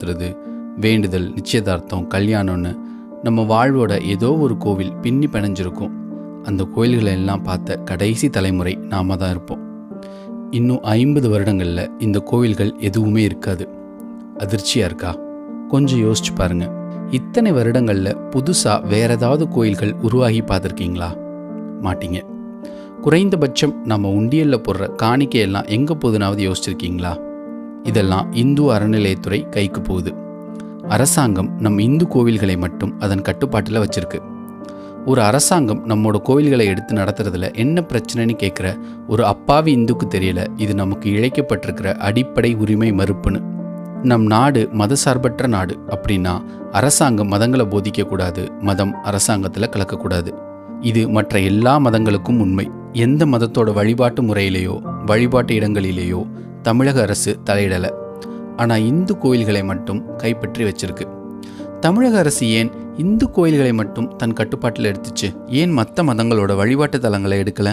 நடத்துறது வேண்டுதல் நிச்சயதார்த்தம் கல்யாணம்னு நம்ம வாழ்வோட ஏதோ ஒரு கோவில் பின்னி பிணைஞ்சிருக்கும். அந்த கோயில்களை எல்லாம் பார்த்த கடைசி தலைமுறை நாம தான் இருப்போம். இன்னும் ஐம்பது வருடங்களில் இந்த கோவில்கள் எதுவுமே இருக்காது. அதிர்ச்சியாக இருக்கா? கொஞ்சம் யோசிச்சு பாருங்க. இத்தனை வருடங்களில் புதுசாக வேற ஏதாவது கோயில்கள் உருவாகி பார்த்துருக்கீங்களா? மாட்டீங்க. குறைந்தபட்சம் நம்ம உண்டியலில் போடுற காணிக்கையெல்லாம் எங்கே போதுனாவது யோசிச்சிருக்கீங்களா? இதெல்லாம் இந்து அறநிலையத்துறை கைக்கு போகுது. அரசாங்கம் நம் இந்து கோவில்களை மட்டும் அதன் கட்டுப்பாட்டில் வச்சிருக்கு. ஒரு அரசாங்கம் நம்மோட கோவில்களை எடுத்து நடத்துறதுல என்ன பிரச்சனைன்னு கேட்குற ஒரு அப்பாவி இந்துக்கு தெரியல இது நமக்கு இழைக்கப்பட்டிருக்கிற அடிப்படை உரிமை மறுப்புன்னு. நம் நாடு மதசார்பற்ற நாடு அப்படின்னா அரசாங்கம் மதங்களை போதிக்கக்கூடாது மதம் அரசாங்கத்தில் கலக்கக்கூடாது இது மற்ற எல்லா மதங்களுக்கும் உண்மை. எந்த மதத்தோட வழிபாட்டு முறையிலேயோ வழிபாட்டு இடங்களிலேயோ தமிழக அரசு தலையிடலை. ஆனால் இந்து கோயில்களை மட்டும் கைப்பற்றி வச்சிருக்கு. தமிழக அரசு ஏன் இந்து கோயில்களை மட்டும் தன் கட்டுப்பாட்டில் எடுத்துச்சு? ஏன் மற்ற மதங்களோட வழிபாட்டு தலங்களை எடுக்கலை?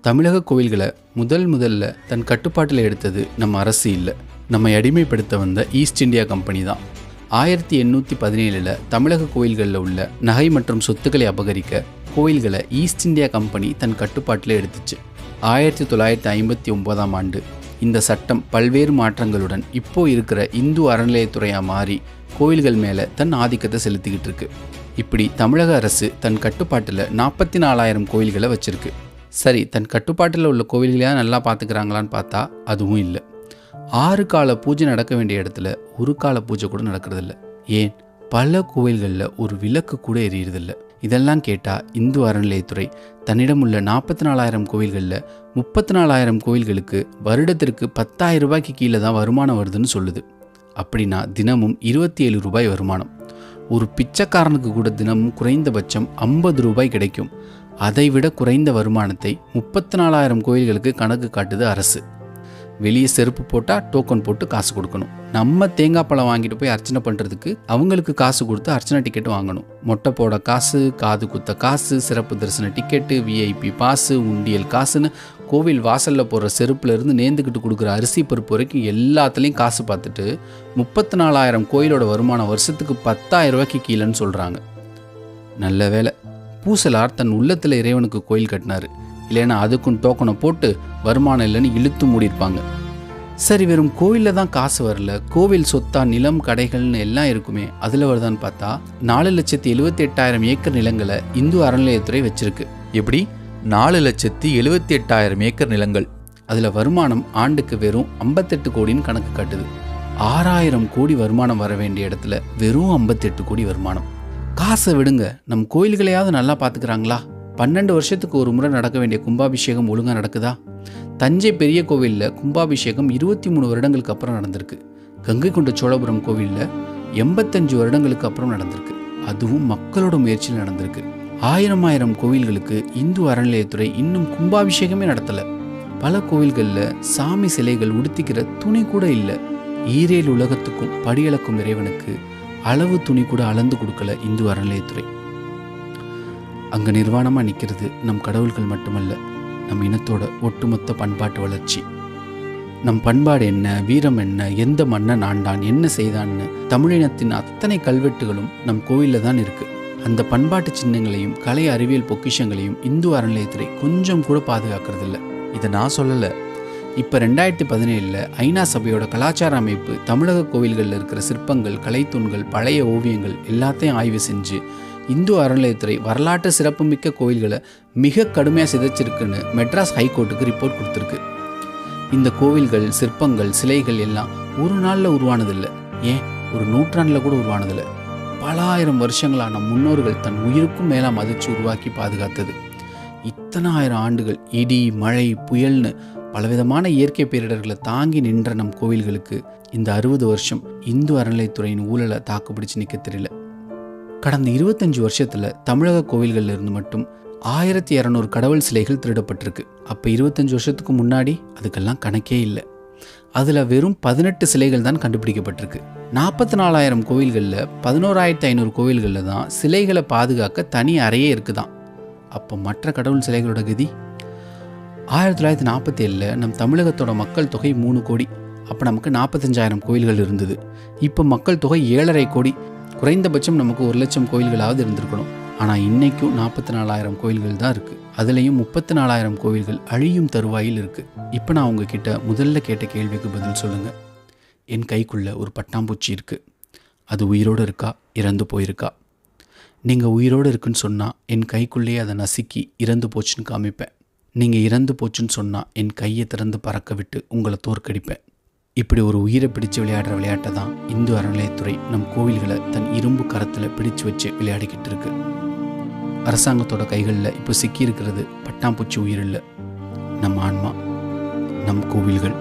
தமிழக கோயில்களை முதல் முதல்ல தன் கட்டுப்பாட்டில் எடுத்தது நம்ம அரசு இல்லை. நம்மை அடிமைப்படுத்த வந்த ஈஸ்ட் இந்தியா கம்பெனி தான். ஆயிரத்தி எண்ணூற்றி பதினேழில் தமிழக கோயில்களில் உள்ள நகை மற்றும் சொத்துக்களை அபகரிக்க கோயில்களை ஈஸ்ட் இந்தியா கம்பெனி தன் கட்டுப்பாட்டில் எடுத்துச்சு. ஆயிரத்தி தொள்ளாயிரத்தி ஐம்பத்தி ஒன்பதாம் ஆண்டு இந்த சட்டம் பல்வேறு மாற்றங்களுடன் இப்போ இருக்கிற இந்து அறநிலையத்துறையாக மாறி கோயில்கள் மேலே தன் ஆதிக்கத்தை செலுத்திக்கிட்டு இருக்கு. இப்படி தமிழக அரசு தன் கட்டுப்பாட்டில் நாற்பத்தி நாலாயிரம் கோயில்களை வச்சிருக்கு. சரி தன் கட்டுப்பாட்டில் உள்ள கோயில்களையாக நல்லா பார்த்துக்கிறாங்களான்னு பார்த்தா அதுவும் இல்லை. ஆறு கால பூஜை நடக்க வேண்டிய இடத்துல ஒரு கால பூஜை கூட நடக்கிறதில்ல. ஏன்? பல கோயில்களில் ஒரு விளக்கு கூட எரியறதில்லை. இதெல்லாம் கேட்டால் இந்து அறநிலையத்துறை தன்னிடம் உள்ள நாற்பத்தி நாலாயிரம் கோயில்களில் முப்பத்தி நாலாயிரம் கோயில்களுக்கு வருடத்திற்கு பத்தாயிரம் ரூபாய்க்கு கீழே தான் வருமானம் வருதுன்னு சொல்லுது. அப்படின்னா தினமும் இருபத்தி ஏழு ரூபாய் வருமானம். ஒரு பிச்சைக்காரனுக்கு கூட தினமும் குறைந்தபட்சம் ஐம்பது ரூபாய் கிடைக்கும். அதைவிட குறைந்த வருமானத்தை முப்பத்தி நாலாயிரம் கோயில்களுக்கு கணக்கு காட்டுது அரசு. வெளியே செருப்பு போட்டால் டோக்கன் போட்டு காசு கொடுக்கணும். நம்ம தேங்காய் பழம் வாங்கிட்டு போய் அர்ச்சனை பண்ணுறதுக்கு அவங்களுக்கு காசு கொடுத்து அர்ச்சனை டிக்கெட் வாங்கணும். மொட்டை போட காசு காது குத்த காசு சிறப்பு தரிசன டிக்கெட்டு விஐபி பாஸு உண்டியல் காசுன்னு கோவில் வாசலில் போடுற செருப்புல இருந்து நேர்ந்துக்கிட்டு கொடுக்குற அரிசி பருப்பு வரைக்கும் எல்லாத்துலேயும் காசு பார்த்துட்டு முப்பத்தி நாலாயிரம் கோயிலோட வருமானம் வருஷத்துக்கு பத்தாயிரம் ரூபாய்க்கு கீழேன்னு சொல்கிறாங்க நல்ல வேலை பூசலார் தன் உள்ளத்தில் இறைவனுக்கு கோயில் கட்டினார். இல்லைன்னா அதுக்கும் டோக்கனை போட்டு வருமானம் இல்லைன்னு இழுத்து மூடியிருப்பாங்க. சரி வெறும் கோவிலில் தான் காசு வரல. கோவில் சொத்தா நிலம் கடைகள்னு எல்லாம் இருக்குமே. அதில் வருதான்னு பார்த்தா நாலு லட்சத்தி எழுபத்தி எட்டாயிரம் ஏக்கர் நிலங்களை இந்து அறநிலையத்துறை வச்சிருக்கு. எப்படி? நாலு லட்சத்தி எழுபத்தி எட்டாயிரம் ஏக்கர் நிலங்கள். அதில் வருமானம் ஆண்டுக்கு வெறும் ஐம்பத்தெட்டு கோடின்னு கணக்கு காட்டுது. ஆறாயிரம் கோடி வருமானம் வர வேண்டிய இடத்துல வெறும் ஐம்பத்தெட்டு கோடி வருமானம். காசை விடுங்க. நம் கோயில்களையாவது நல்லா பார்த்துக்கிறாங்களா? பன்னெண்டு வருஷத்துக்கு ஒரு முறை நடக்க வேண்டிய கும்பாபிஷேகம் ஒழுங்காக நடக்குதா? தஞ்சை பெரிய கோவிலில் கும்பாபிஷேகம் இருபத்தி மூணு வருடங்களுக்கு அப்புறம் நடந்திருக்கு. கங்கை கொண்ட சோழபுரம் கோவிலில் எண்பத்தஞ்சு வருடங்களுக்கு அப்புறம் நடந்திருக்கு. அதுவும் மக்களோட முயற்சியில் நடந்திருக்கு. ஆயிரம் ஆயிரம் கோவில்களுக்கு இந்து அறநிலையத்துறை இன்னும் கும்பாபிஷேகமே நடத்தலை. பல கோவில்களில் சாமி சிலைகள் உடுத்திக்கிற துணி கூட இல்லை. ஈரேல் உலகத்துக்கும் படியளக்கும் இறைவனுக்கு அளவு துணி கூட அளந்து கொடுக்கல இந்து அறநிலையத்துறை. அங்கே நிர்வாணமாக நிற்கிறது நம் கடவுள்கள் மட்டுமல்ல நம் இனத்தோட ஒட்டுமொத்த பண்பாட்டு வளர்ச்சி. நம் பண்பாடு என்ன வீரம் என்ன எந்த மன்னன் ஆண்டான் என்ன செய்தான்னு தமிழினத்தின் அத்தனை கல்வெட்டுகளும் நம் கோயிலில் தான் இருக்குது அந்த பண்பாட்டு சின்னங்களையும் கலை அறிவியல் பொக்கிஷங்களையும் இந்து அறநிலையத்துறை கொஞ்சம் கூட பாதுகாக்கிறதில்ல. இதை நான் சொல்லலை. இப்போ ரெண்டாயிரத்தி பதினேழில் ஐநா சபையோட கலாச்சார அமைப்பு தமிழக கோவில்களில் இருக்கிற சிற்பங்கள் கலைத்தூண்கள் பழைய ஓவியங்கள் எல்லாத்தையும் ஆய்வு செஞ்சு இந்து அறநிலையத்துறை வரலாற்று சிறப்புமிக்க கோயில்களை மிக கடுமையாக சிதைச்சிருக்குன்னு மெட்ராஸ் ஹைகோர்ட்டுக்கு ரிப்போர்ட் கொடுத்துருக்கு. இந்த கோவில்கள் சிற்பங்கள் சிலைகள் எல்லாம் ஒரு நாளில் உருவானதில்லை. ஏன்? ஒரு நூற்றாண்டில் கூட உருவானதில்லை. பல ஆயிரம் வருஷங்களான நம் முன்னோர்கள் தன் உயிருக்கும் மேலா மதிச்சு உருவாக்கி பாதுகாத்தது. இத்தனை ஆயிரம் ஆண்டுகள் இடி மழை புயல்னு பலவிதமான இயற்கை பேரிடர்களை தாங்கி நின்ற நம் கோவில்களுக்கு இந்த அறுபது வருஷம் இந்து அறநிலைத்துறையின் ஊழலை தாக்குப்பிடிச்சு நிற்க தெரியல. கடந்த இருபத்தஞ்சு வருஷத்தில் தமிழக கோவில்களில் இருந்து மட்டும் ஆயிரத்தி இரநூறு கடவுள் சிலைகள் திருடப்பட்டிருக்கு. அப்போ இருபத்தஞ்சு வருஷத்துக்கு முன்னாடி அதுக்கெல்லாம் கணக்கே இல்லை. அதில் வெறும் பதினெட்டு சிலைகள் தான் கண்டுபிடிக்கப்பட்டிருக்கு. நாற்பத்தி நாலாயிரம் கோவில்களில் பதினோராயிரத்தி ஐநூறு கோவில்களில் தான் சிலைகளை பாதுகாக்க தனி அறையே இருக்குதாம். அப்போ மற்ற கடவுள் சிலைகளோட கதி? ஆயிரத்தி தொள்ளாயிரத்தி நாற்பத்தி ஏழில் நம் தமிழகத்தோட மக்கள் தொகை மூணு கோடி. அப்போ நமக்கு நாற்பத்தஞ்சாயிரம் கோயில்கள் இருந்தது. இப்போ மக்கள் தொகை ஏழரை கோடி. குறைந்தபட்சம் நமக்கு ஒரு லட்சம் கோயில்களாவது இருந்திருக்கணும். ஆனால் இன்னைக்கும் நாற்பத்தி நாலாயிரம் கோயில்கள் தான் இருக்குது அதுலேயும் முப்பத்தி நாலாயிரம் கோயில்கள் அழியும் தருவாயில் இருக்குது இப்போ நான் உங்ககிட்ட முதல்ல கேட்ட கேள்விக்கு பதில் சொல்லுங்கள் என் கைக்குள்ள ஒரு பட்டாம்பூச்சி இருக்குது அது உயிரோடு இருக்கா? இறந்து போயிருக்கா? நீங்கள் உயிரோடு இருக்குன்னு சொன்னால் என் கைக்குள்ளேயே அதை நசுக்கி இறந்து போச்சுன்னு காமிப்பேன். நீங்கள் இறந்து போச்சுன்னு சொன்னால் என் கையை திறந்து பறக்க விட்டு உங்களை தோற்கடிப்பேன். இப்படி ஒரு உயிரை பிடிச்சு விளையாடுற விளையாட்டை தான் இந்து அறநிலையத்துறை நம் கோவில்களை தன் இரும்பு கரத்தில் பிடிச்சு வச்சு விளையாடிக்கிட்டு இருக்கு. அரசாங்கத்தோட கைகளில் இப்போ சிக்கி இருக்கிறது பட்டாம்பூச்சி உயிர் இல்லை. நம் ஆன்மா நம் கோவில்கள்.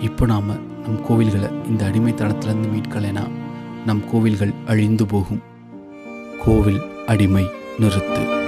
இப்போ நாம் நம் கோவில்களை இந்த அடிமைத்தனத்திலேருந்து மீட்கலைனா நம் கோவில்கள் அழிந்து போகும். கோவில் அடிமை நிறுத்து.